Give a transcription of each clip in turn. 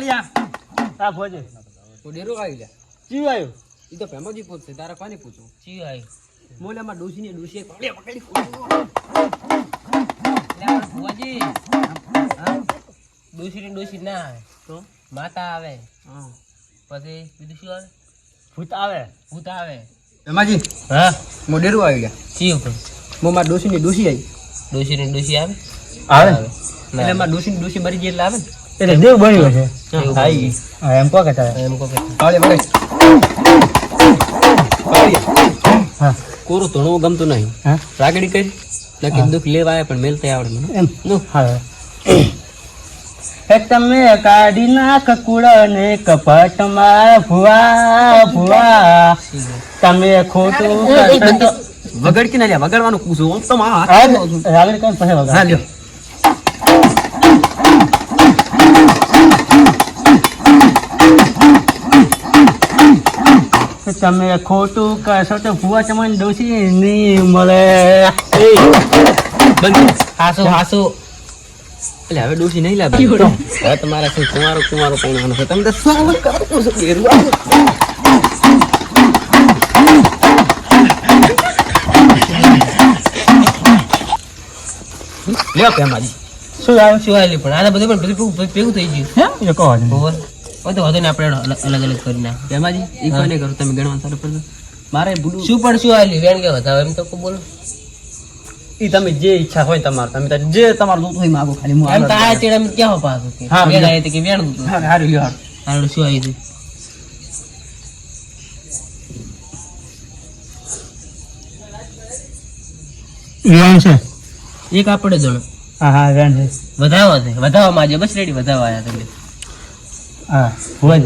પાવડિયા આ ભોજે તો ડેરો આવી લે ચી આવ્યું? ઈ તો ભેમોજી પૂછશે તારે કોને પૂછું ચી આવી મોલામાં ડોસી ને ડોસી પાડે પકડી ભુવાજી ડોસી ને ડોસી ના આવે. તો? માતા આવે. હા. પછી બીજું શું આવે? ભૂત આવે. ભૂત આવે. ભેમાજી હા? મો ડેરો આવી ગયા ચી ઉપર મો મારા ડોસી ની ડોસી આવી. ડોસી ને ડોસી આવે. આવે. એટલે મારા ડોસી ની ડોસી મરી ગઈ એટલે આવે ને? એટલે દેવ બન્યો છે. હા, એમ કહો કે તારે એમ કહો કે હા કોરો ધણું ગમતું નહીં. રાગડી કરી નક્કી દુઃખ લેવા આવે પણ મેલતા આવડે મને. એમ. હા. તમે કાઢી નાખ કુળ ને કપટમાં. ભુવા ભુવા. તમે ખોટું કરશો વગડ કે ના લ્યા વગાડવાનું પૂછું તો મારા રાગડી કઈ પછી વગાડ. હા લ્યો. તમે ખોટું કરશો તો ભૂવા તમને ડોસી નહીં મળે. બંધ હાસુ હાસુ. એટલે હવે ડોસી નહીં લાગે. હવે તમારે શું કુંવારો કુંવારો પણ છે? તમે તો શું કરો છો લ્યો પેમાજી. શું આવ્યું શું આવેલી પણ આ બધું પણ ભેગું- થઈ ગયું. હે? એ હવે તો વધુ ને આપણે અલગ અલગ કરી નાખ પેમાજી ઈ કોને કરો? તમે ગણવાનું સારું કરજો મારે ભૂલું શું પણ શું આવેલી વેણ કે વધાવે એમ તો કોઈ બોલો? ઈ તમે જે ઈચ્છા હોય તમારે તમે જે તમારું દૂધ હોય માગો ખાલી હું એમ તો આ તેડ ક્યાં પાસ પાછું કે? હા, વેણ આવી હતી કે વેણ દૂધ હા, હારું. હારું. શું આવી હતી? વેણ છે. એક આપણે દોડો હા હા વેણ છે. વધાવો છે વધાવવામાં આજે બસ રેડી વધાવવા આવ્યા તમે. હા ભુવા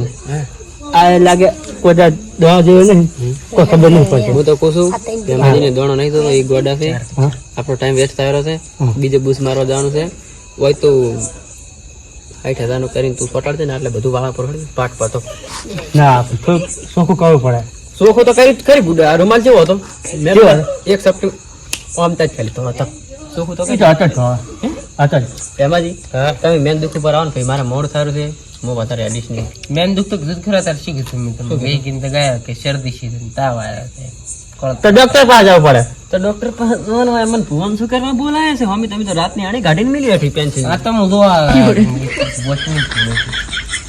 આ લાગે કોદા દવા જેવું નહીં? કોઈ ખબર નહીં પડે હું તો કહું છું પેમાજીને દોણો નહીં તો એ ગોડા છે. આપણો ટાઈમ વેસ્ટ થયેલો છે. બીજો બુસ મારવા જવાનું છે. હોય તો સાઠ હજારનું કરીને તું પટાડ દે ને એટલે બધું વાળા પર પાટ પાતો. ના ચોખ્ખું કરવું પડે. સોખો તો કરી કરી બુડે આ રૂમાલ જેવો હતો. મેં તો? એક સપ્ટેમ્બર આમ જ ખાલી તો હતા સોખું તો એ કરી તો અટક થવા તમે મેન દુઃખ ઉપર આવો ને ભાઈ મારે મોડ થયું છે. હું વધારે અડીશ નહીં. મેન દુઃખ તો કીધું ખરા તાર શું કીધું મેં તમને? ગઈ કીધું? તો ગયા કે શરદી છે તાવ આવ્યા છે તો ડોક્ટર પાસે જવું પડે. તો ડોક્ટર પાસે જવાનું હોય મને ભુવન શું કરવા બોલાય છે? મમ્મી તમે તો રાતની આણી ગાડીને મિલી હતી પેન્સિલ. આ તો હું જો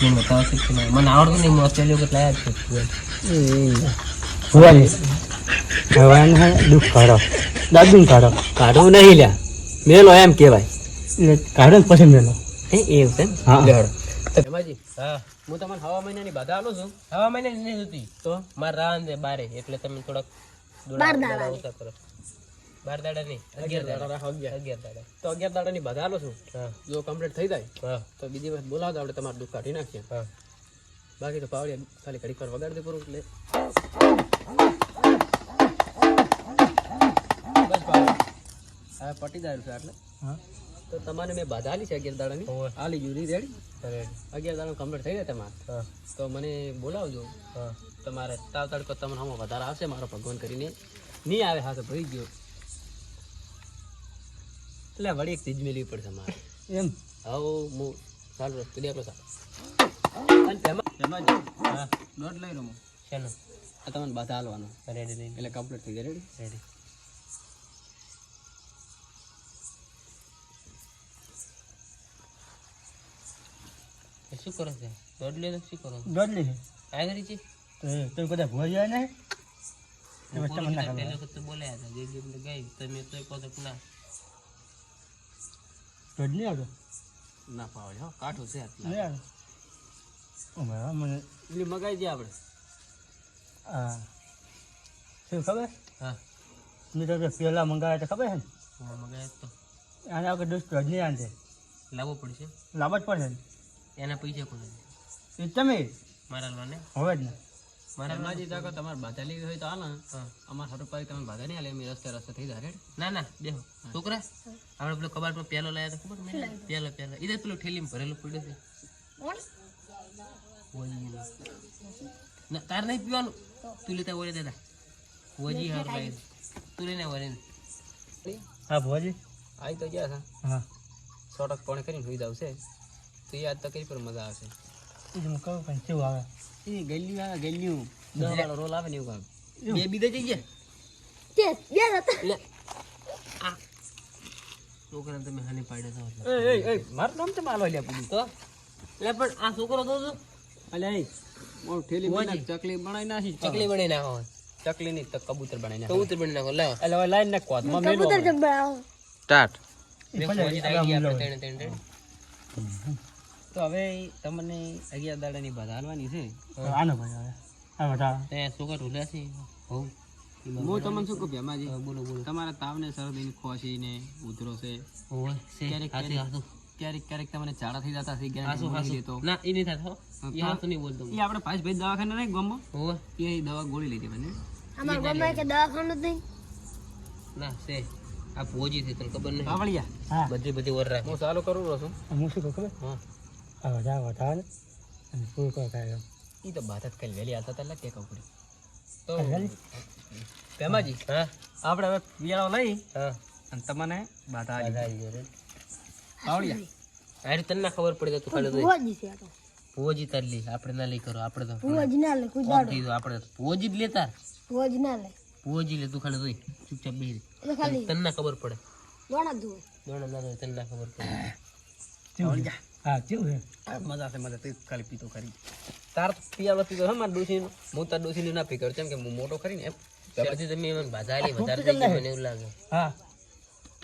મને બતાવો નહીં. મને આવડતું નહીં હું ઓસ્ટ્રેલિયા કે લાયા છે. ભુવાની ભગવાન દુઃખ કાઢો. દાદુ કાઢો. કાઢવું નહીં લ્યા. મેલો એમ કહેવાય. એટલે કાઢો ને પછી મેલો. એવું છે હા. પેમાજી હા. હું તમને હવા મહિનાની બાધા આલું છું. હવા મહિને નહીં જોતી તો? મારે રાન છે બારે. એટલે તમે થોડાક બાર દાડા. ઓછા કરો. બાર દાડા નહીં અગિયાર દાડા. રાખો અગિયાર. અગિયાર દાડા. તો અગિયાર દાડાની બાધા આલું છું? હા. જો કમ્પ્લીટ થઈ જાય હા. તો બીજી વખત બોલાવો તો આપણે તમારું દુઃખ કાઢી નાખીએ. હા. બાકી તો પાવડી ખાલી ઘડીક વાર વગાડી દે પૂરું એટલે બસ પાવડી હવે પટી જાય છે એટલે હા. તો તમારે મેં બાધા આલી છે અગિયાર દાડાની. આલી જુદી રેડી રેડી. અગિયાર દાડા કમ્પ્લીટ થઈ જાય તમારે તો મને બોલાવજો. હા. તમારે તાવ તડકો તમને હમણાં વધારે આવશે મારો ભગવાન કરીને. નહીં આવે હા તો ભરી ગયો એટલે વળી એક ચીજ મેળવી પડશે મારે. એમ? હવે હું ચાલુ રસ્તો દેખલો ચાલો અને તેમાં તેમાં જો. હા. નોટ લઈ રહ્યો શેનો આ તમને બાધા હાલવાનો. રેડી રેડી એટલે કમ્પ્લીટ થઈ જાય. રેડી રેડી શું કરો છે? દોડ તો શું કરો? દોડ છે. આ કરી છે? તો બધા ભૂવા જાય ને તો બોલાયા હતા જે જેમને ગઈ તમે તો કહો ના. દોડ આવતો? ના પાવડે હો કાઠું છે આટલા. નહીં આવે ઓ ભાઈ મને એટલે મગાઈ દે આપણે હા શું ખબર? હા. મેં તો પહેલાં મંગાવ્યા તો ખબર છે ને? મંગાવ્યા તો. આને આપણે દોસ્ત નહીં આનશે લાવવો પડશે? લાવવા જ પડશે ને? એના પૈસા કોને એ તમે? મારા લોને હવે જ ને. મારા માજી તાકો તમારે બાધા લેવી હોય તો આ ને. અમાર હરો પાઈ પાડી તમે બાધા નહીં આલે એમ રસ્તે રસ્તે થઈ જાય ના ના દેખો છોકરા આપણે પેલો કબાટમાં પેલો લાયા તો ખબર મેં પેલો પેલો એ તો પેલું ઠેલીમાં ભરેલું પડ્યું છે. ના. તાર નહીં પીવાનું? તું લેતા ઓરે દાદા. ભોજી હાર ભાઈ તું લઈને ઓરે હા ભોજી આવી તો ગયા છે. હા. સો ટકા પોણે કરીને સુઈ આવશે તો યાદ તો કઈ પર મજા આવશે. એમ કહું પણ કેવું આવે? એ ગલ્યું આવે ગલ્યું. દવાળો રોલ આવે ને એવું આવે બે બીજા જઈએ તે બે હતા લે. આ. છોકરાને તમે હાને પાડ્યા તો એ એ એ મારું નામ તમે આલો લ્યા પૂરું તો? લે પણ આ છોકરો તો જો અલે એ. મોર ઠેલી બના ચકલી બનાવી નાખી. ચકલી બનાવી નાખો. ચકલી ની તો કબૂતર બનાવી નાખો. કબૂતર બનાવી નાખો. લાવો એટલે હવે લાઈન નાખો માં મેલો કબૂતર જમ બનાવો? સ્ટાર્ટ. એ ભલે, તેણે મિલાવો. તો હવે તમને અગિયાર દાડાની બધા હાલવાની છે. આનો ભાઈ હવે. આ વટા તે છોકરા ઢોલ્યા છે. હું. તમને શું કહું ભેમાજી? બોલો બોલો. તમારા તાવને શરદી ખોસી ને ઉધરો છે ક્યારેક- ક્યારેક ક્યારેક તમને ચાળા થઈ જતા છે ક્યારેક દેતો ના એ નહીં થતો એ હાથું નહીં બોલતો એ આપણે પાંચ ભાઈ દવાખાને નહીં ગમો એ દવા ગોળી લીધી મને અમાર ગમે કે દવાખાનું નહીં. ના છે આ પોજી છે તને ખબર નહીં? બાવળિયા બધી બધી ઓર રાખ. હું ચાલુ કરું છું હું શું ખબર? હા. આ વધા વધા અને પૂરું કરો કાંઈ એ તો બાત જ કઈ વહેલી હાલતા હતા ટેક ઉપર તો વહેલી? હા આપણે હવે પિયાળો લઈ અને તમને બાધા આવી ગયા અરે તને ના ખબર પડી તો તું ખાલી તો તાર લે આપણે ના લઈ કરો આપણે તો ભુવાજી ના લે કોઈ દાડો આપણે પોજી જ લેતા પૂજી ના લે તું ખાલી જોઈ ચૂપચાપ ખાલી તને ના ખબર પડે દોણા દોણા ના તને ખબર પડે ચાલ છે? હા કેવું છે? મજા છે મજા તે ખાલી પીતો ખરી. તાર પિયા પીતો હે મારા ડોશીનો. હું તાર ડોશીને ના પી કરું કેમ કે હું મોટો ખરી ને પછી તમે એમ બાજારી વધારે થઈ ગયું મને એવું લાગે. હા.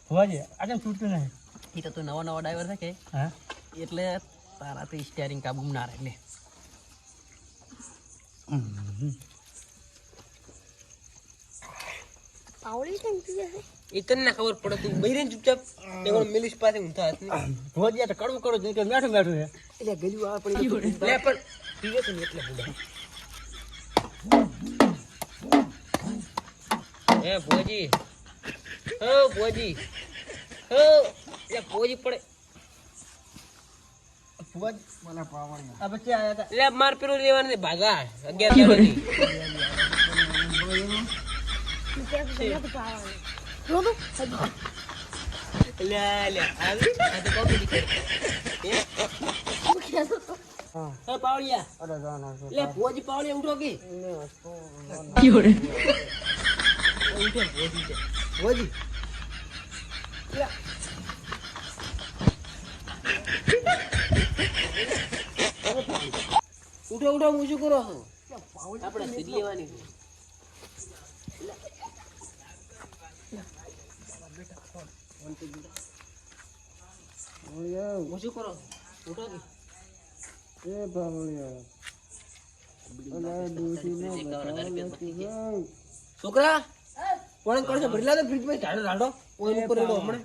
હોવાજે આ કેમ છૂટતું નહીં? એ તો તું નવા નવા ડ્રાઈવર છે કે? હા. એટલે તારાથી સ્ટેરિંગ કાબુ ના રહે ને પાવડી કેમ પીએ છે? એ તને ખબર પડે તું બહેરીને ચૂપચાપ મિલિશ પાસે ઊંધા હાથ. નહીં ભુવાજી તો કડવું કડવું છે કે મેઠું મેઠું છે. એટલે ગયું આવે પડી લે પણ પીવે તો એટલે બુડા એ ભોજી હો ભોજી હો. ભોજી પડે. ભુવાજી મને પાવણ આ બચ્ચે આયા હતા. એટલે માર પેલું લેવાનું ભાગા. અગિયાર હજી લે લે આવી આ તો કોપી દીકરી એ પાવડિયા અરે જાના લે ભોજી પાવડિયા ઉઠો કે ઉઠો ભોજી ભોજી ઉઠો ઉઠો હું શું કરો છો આપણે સીધ લેવાની છે હું કરો ઉઠો કે છોકરા પણ કરશે ભરી લાગે ફ્રીજમાં ઢાળો ઢાળો. ઓઇલ ઉપર રેડો હમણાં.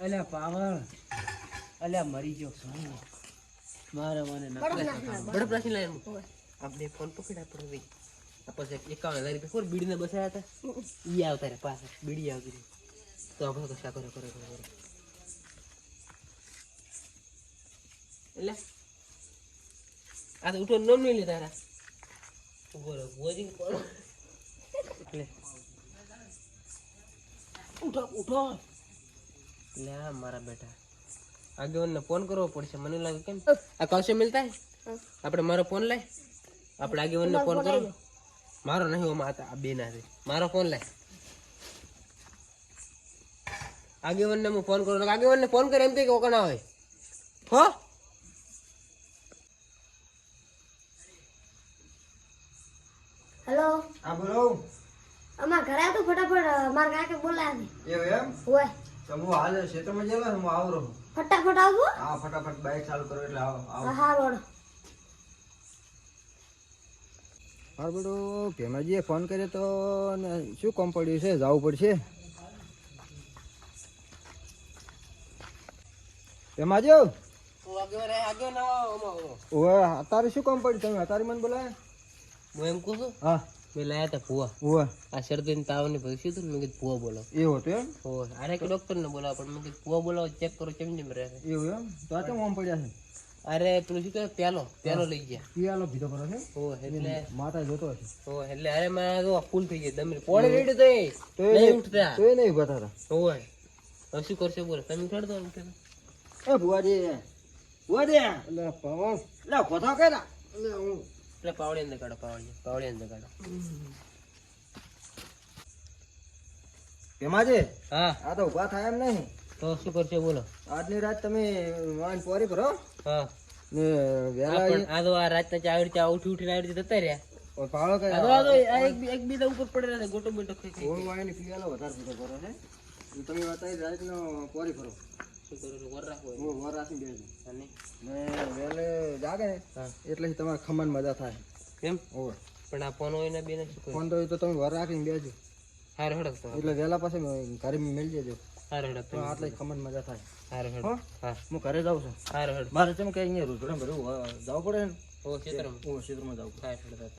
અલ્યા પાવણ અલ્યા મરી ગયો શું મારે મને ના નાખી લાય એમ. આપણે ફોન પકડ્યા પડે ભાઈ આ પછી એકાવન હજાર રૂપિયા બીડી બીડીને બસાયા હતા? ઈ આવતા રે પાછા. બીડી આવતી રહી. તો કશા કરો કરો કરો કરો એટલે? આ તો ઉઠો નોમ નહીં લે તારા. ઊભો રહો ભોજી એટલે. ઉઠો ઉઠો. લે આ મારા બેટા. આગેવાનને ફોન કરવો પડશે. મને લાગે કેમ? આ કૌશે મિલતા હે આપણે મારો ફોન લાય? આપણે આગેવાનને ફોન કરો? મારો નહીં ઓમાં હતા આ બે ના મારો ફોન લાય. આગેવાનને હું ફોન કરું આગેવાનને ફોન કરે એમ કે કોકણા હોય. હો? હેલો? હા બોલો. અમાર ઘરે તો ફટાફટ માર કાકે બોલાવે. એવું એમ? હોય. તો હું હાલ ક્ષેત્રમાં જેલો હું આવું રહું? ફટાફટ આવો. હા ફટાફટ બાઈક ચાલુ કરો એટલે આવો આવો. હા રોડ મારો બેટો ભેમાજીએ ફોન કર્યો તો ને શું કામ પડ્યું છે? જવું પડશે? આગેવાન આગેવાન ઓવે શું કામ પડ્યું તમે? અત્યારે મને બોલાય હું એમ કહું છું હા. મેં લાયા હતા ભૂવા. આ શરદી તાવ ને શું થયું? મેં કીધું ભૂવા બોલો એવું હતું એમ? હો અરે કે ડોક્ટર ને બોલાવો પણ મેં કીધું ભૂવા બોલાવો ચેક કરો કેમ કેમ રહે એવું એમ? તો આ કેમ આમ પડ્યા છે? અરે પેલું શું પ્યાલો પ્યાલો લઈ ગયા. પિયાલો છે? એટલે માતા જોતો હશે. એટલે અરે જો ફૂલ થઈ ગઈ દમ પોણે રેડી તો તો એ નહીં ઉઠતા. તો એ નહીં ઊભા થતા. હોય હવે શું કરશે બોલો તમે ઉઠાડ દો. એ ભુવાજી ભુવાજી એટલે પવન. એટલે ખોથા કર્યા એટલે હું. એટલે પાવડી અંદર કાઢો પાવડી પાવડી અંદર કાઢો. ભેમાજી હા. આ તો ઊભા થાય એમ નહીં. તો શું કરશે બોલો. આજની રાત તમે વાન પોરી ભરો હા. ને વેલા આ તો આ તો આ રાતના ચા ઉઠી રીતે ઉઠી રાઈડ આવી રીતે જતા રહ્યા. ઓ પાળો કે આ તો એક બી- એક બીજા ઉપર પડેલા છે ગોટો બીટો ખાઈ. ઓમ વાઈને પીવાનો વધારે પીતો કરો છે તમે તમે બતાવી રાતનો પોરી ભરો શું કરું છું? વર રાખો હું વર રાખીને બેસજો અને ને વહેલે જાગે ને એટલે તમારે ખમણ મજા થાય. કેમ? ઓવે પણ આ ફોન હોય ને બેને શું કરું ફોન તો એ તો તમે વર રાખીને બેજો હાર હડક તો. એટલે વહેલા પાસે ઘરે મેળ જજો હાર હડક તો. આટલે ખમણ મજા થાય. હાર હા? હું. ઘરે જાઉં છું. હાર મારે ચમ કે અહીંયા રોજડા ભરવું જવું પડે ને? ઓ ક્ષેત્રમાં હાર હડ